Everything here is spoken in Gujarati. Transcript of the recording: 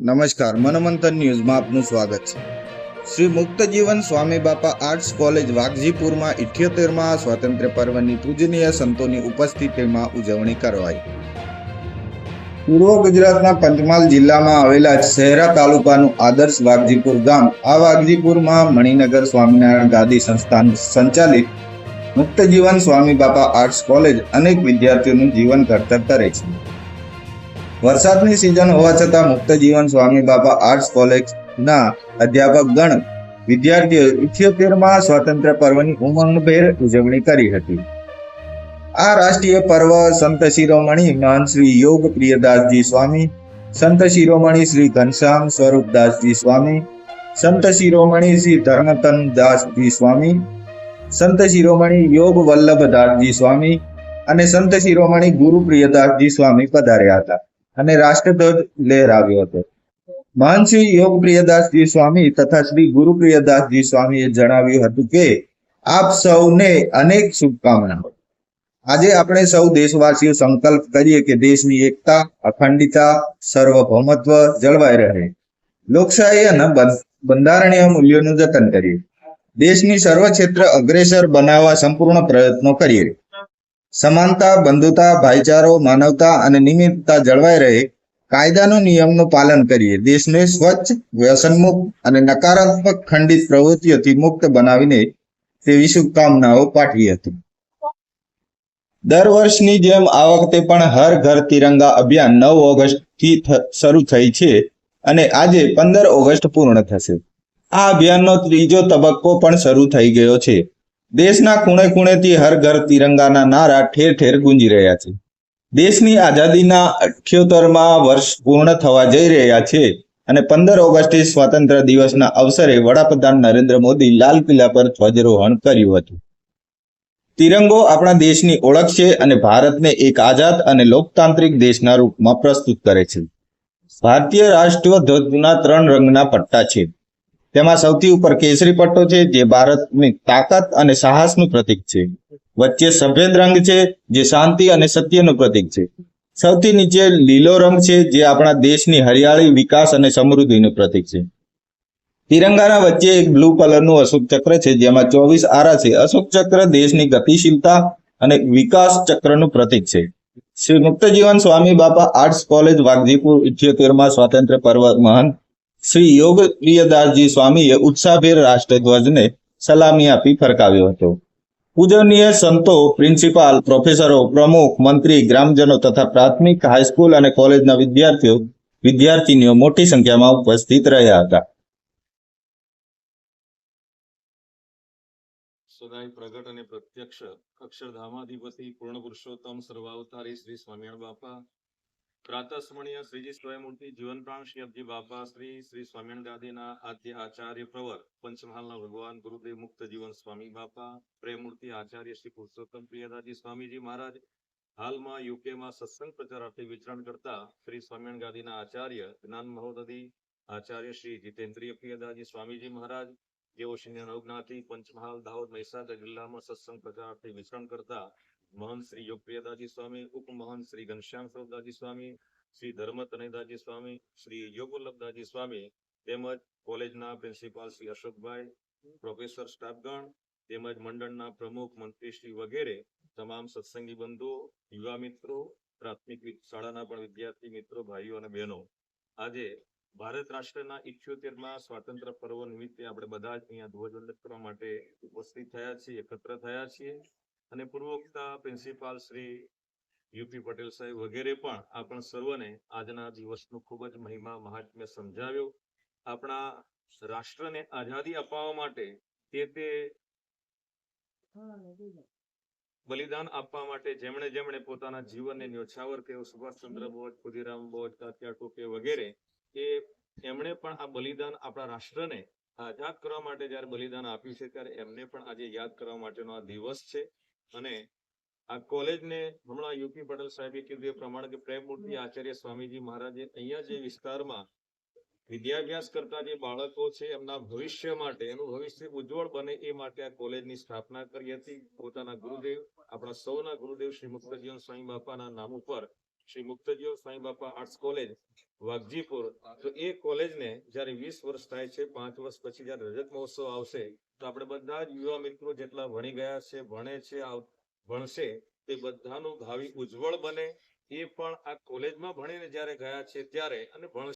નમસ્કાર, મનોમંથન ન્યૂઝમાં આપનું સ્વાગત છે. શ્રી મુક્ત જીવન સ્વામી બાપા આર્ટ્સ કોલેજ વાઘજીપુરમાં ઇઠ્યોતેરમાં સ્વાતંત્ર્ય પર્વની પૂજનીય સંતોની ઉપસ્થિતિમાં ઉજવણી કરવાઈ. પૂર્વ ગુજરાતના પંચમહાલ જિલ્લામાં આવેલા શહેરા તાલુકાનું આદર્શ વાઘજીપુર ગામ, આ વાઘજીપુરમાં મણિનગર સ્વામિનારાયણ ગાદી સંસ્થાન સંચાલિત મુક્ત જીવન સ્વામી બાપા આર્ટ્સ કોલેજ અનેક વિદ્યાર્થીઓનું જીવન ઘડતર કરે છે. વરસાદની સિઝન હોવા છતાં મુક્ત જીવન સ્વામી બાપા આર્ટ્સ કોલેજના અધ્યાપક ગણ વિદ્યાર્થીઓ ઇઠ્યોતેરમાં સ્વાતંત્ર્ય પર્વની ઉમંગભેર ઉજવણી કરી હતી. આ રાષ્ટ્રીય પર્વ સંત શિરોમણી મહાન શ્રી યોગ પ્રિયદાસજી સ્વામી, સંત શિરોમણી શ્રી ઘનશ્યામ સ્વરૂપદાસજી સ્વામી, સંત શિરોમણી શ્રી ધર્મતન દાસજી સ્વામી, સંત શિરોમણી યોગ વલ્લભદાસજી સ્વામી અને સંત શિરોમણી ગુરુ પ્રિયદાસજી સ્વામી પધાર્યા હતા. અને રાષ્ટ્રધ્વજ લહેરાવ્યો હતો. મહાન શ્રી યોગ પ્રિયદાસજી સ્વામી તથા શ્રી ગુરુ પ્રિયદાસજી સ્વામીએ જણાવ્યું હતું કે, આપ સૌને અનેક શુભકામનાઓ. આજે આપણે સૌ દેશવાસીઓ સંકલ્પ કરીએ કે દેશની એકતા, અખંડિતતા, સર્વભૌમત્વ જળવાઈ રહે. લોકશાહી અને બંધ- બંધારણીય મૂલ્યોનું જતન કરીએ. દેશની સર્વ ક્ષેત્ર અગ્રેસર બનાવવા સંપૂર્ણ પ્રયત્નો કરીએ. સમાનતા, બંધુતા, ભાઈચારો, માનવતા અને નિમિત્તતા જળવાઈ રહે કાયદાનું નિયમનું પાલન કરીએ. દેશને સ્વચ્છ, વ્યસનમુક્ત અને નકારાત્મક ખંડિત પ્રવૃત્તિઓથી મુક્ત બનાવીને તેવી શુભકામનાઓ પાઠવી હતી દર વર્ષની જેમ આ વખતે પણ હર ઘર તિરંગા અભિયાન નવ ઓગસ્ટથી થી, શરૂ થઈ છે અને આજે પંદર ઓગસ્ટ પૂર્ણ થશે. આ અભિયાનનો ત્રીજો તબક્કો પણ શરૂ થઈ ગયો છે. દેશના ખૂણે ખૂણેથી હર ઘર તિરંગાના નારા ઠેર ઠેર ગુંજી રહ્યા છે. દેશની આઝાદીના અઠ્યોતેરમાં વર્ષ પૂર્ણ થવા જઈ રહ્યા છે અને પંદર ઓગસ્ટે સ્વાતંત્ર્ય દિવસના અવસરે વડાપ્રધાન નરેન્દ્ર મોદી લાલ કિલ્લા પર ધ્વજરોહણ કર્યું હતું. તિરંગો આપણા દેશની ઓળખ છે અને ભારતને એક આઝાદ અને લોકતાંત્રિક દેશના રૂપમાં પ્રસ્તુત કરે છે. ભારતીય રાષ્ટ્ર ધ્વજના ત્રણ રંગના પટ્ટા છે. તેમાં સૌથી ઉપર કેસરી પટ્ટો છે, જે ભારતની તાકાત અને સાહસનું પ્રતીક છે. વચ્ચે સફેદ રંગ છે, જે શાંતિ અને સત્યનું પ્રતીક છે. સૌથી નીચે લીલો રંગ છે, જે આપણા દેશની હરિયાળી, વિકાસ અને સમૃદ્ધિનું પ્રતીક છે. તિરંગાના વચ્ચે એક બ્લુ કલરનું અશોક ચક્ર છે, જેમાં ચોવીસ આરા છે. અશોક ચક્ર દેશની ગતિશીલતા અને વિકાસ ચક્રનું પ્રતીક છે. શ્રી મુક્તજીવન સ્વામી બાપા આર્ટ્સ કોલેજ, વાઘજીપુર, ઇઠ્યોતેરમાં સ્વાતંત્ર્ય પર્વ મહાન શ્રી યોગ પ્રિયદાસજી સ્વામીએ ઉત્સાહભેર રાષ્ટ્રધ્વજને સલામી આપી ફરકાવ્યો હતો. પૂજનીય સંતો, પ્રિન્સિપાલ, પ્રોફેસરો, પ્રમુખ, મંત્રી, ગ્રામજનો તથા પ્રાથમિક, હાઈસ્કૂલ અને કોલેજના વિદ્યાર્થીઓ, વિદ્યાર્થીનીઓ મોટી સંખ્યામાં ઉપસ્થિત રહ્યા હતા. સદાય પ્રગટ અને પ્રત્યક્ષ અક્ષરધામાધિપતિ પૂર્ણ પુરુષોત્તમ સર્વાવતારી શ્રી સ્વામિનારાયણ બાપા પ્રાતસ્મરણીય શ્રીજી સ્વયંમૂર્તિ જીવન પ્રાણ શ્રી અબજી બાપા શ્રી શ્રી સ્વામિનારાયણ ગાદીના આદ્ય આચાર્ય પ્રવર પંચમહાલના ભગવાન ગુરુદેવ મુક્ત જીવન સ્વામી બાપા, પ્રેમમૂર્તિ આચાર્ય શ્રી પુરુષોત્તમ પ્રિયદાજી સ્વામીજી મહારાજ, હાલમાં યુકેમાં સત્સંગ પ્રચારાર્થે વિચરણ કરતા શ્રી સ્વામિનારાયણ ગાદીના આચાર્ય જ્ઞાન મહોદી આચાર્ય શ્રી જીતેન્દ્રિય પ્રિયદાજી સ્વામીજી મહારાજ, જેઓ શ્રી નવજ્ઞાતિ પંચમહાલ દાહોદ મહેસાગર જિલ્લામાં સત્સંગ પ્રચાર અર્થે વિચરણ કરતા મહંત શ્રી યોગપ્રિયદાજી સ્વામી, ઉપમહંત શ્રી ઘનશ્યામ સ્વરૂપદાજી સ્વામી, શ્રી ધર્મ તનયદાજી સ્વામી, શ્રી યોગવલ્લભદાજી સ્વામી, તેમજ કોલેજના પ્રિન્સિપાલ શ્રી અશોકભાઈ, પ્રોફેસર સ્ટાફગણ, તેમજ મંડળના પ્રમુખ મંત્રીશ્રી વગેરે, તમામ સત્સંગી બંધુઓ, યુવા મિત્રો, પ્રાથમિક શાળાના પણ વિદ્યાર્થી મિત્રો, ભાઈઓ અને બહેનો. આજે ભારત રાષ્ટ્રના ઇઠ્યોતેરમાં સ્વાતંત્ર્ય પર્વ નિમિત્તે આપણે બધા જ અહીંયા ધ્વજવંદન કરવા માટે ઉપસ્થિત થયા છીએ, એકત્ર થયા છીએ. અને પૂર્વોક્તા પ્રિન્સિપાલ શ્રી યુપી પટેલ સાહેબ વગેરે પણ આપણ સર્વને આજના દિવસનું ખૂબ જ મહિમા મહાત્મ્ય સમજાવ્યો. આપણા રાષ્ટ્રને આઝાદી અપાવવા માટે તે તે બલિદાન આપવા માટે જેમણે જેમણે પોતાના જીવનને ન્યોછાવર કર્યો, સુભાષચંદ્ર બોઝ, ખુદીરામ બોઝ તાત્યા ટોપે વગેરે, એ એમણે પણ આ બલિદાન આપણા રાષ્ટ્રને આઝાદ કરવા માટે જ્યારે બલિદાન આપ્યું છે, ત્યારે એમને પણ આજે યાદ કરવા માટેનો આ દિવસ છે. અને આ કોલેજને હમણાં યુપી પટેલ સાહેબે કીધું એ પ્રમાણે કે પ્રેમમૂર્તિ આચાર્ય સ્વામીજી મહારાજે અહીંયા જે વિસ્તારમાં વિદ્યાભ્યાસ કરતા જે બાળકો છે એમના ભવિષ્ય માટે એનું ભવિષ્ય ઉજ્જવળ બને એ માટે આ કોલેજની સ્થાપના કરી હતી. પોતાના ગુરુદેવ આપણા સૌના ગુરુદેવ શ્રી મુક્તજીવન સ્વામી બાપાના નામ ઉપર શ્રી મુક્તજીવ સ્વામી બાપા આર્ટ્સ કોલેજ વાઘજીપુર. તો એ કોલેજને જ્યારે વીસ વર્ષ થાય છે પાંચ વર્ષ પછી જ્યારે રજત મહોત્સવ આવશે તો આપણે બધા યુવા મિત્રો જેટલા ભણી ગયા છે, ભણે છે ભણશે, તે બધાનું ભાવિ ઉજ્જવળ બને. એ પણ આ કોલેજમાં ભણીને જ્યારે ગયા છે ત્યારે અને ભણશે.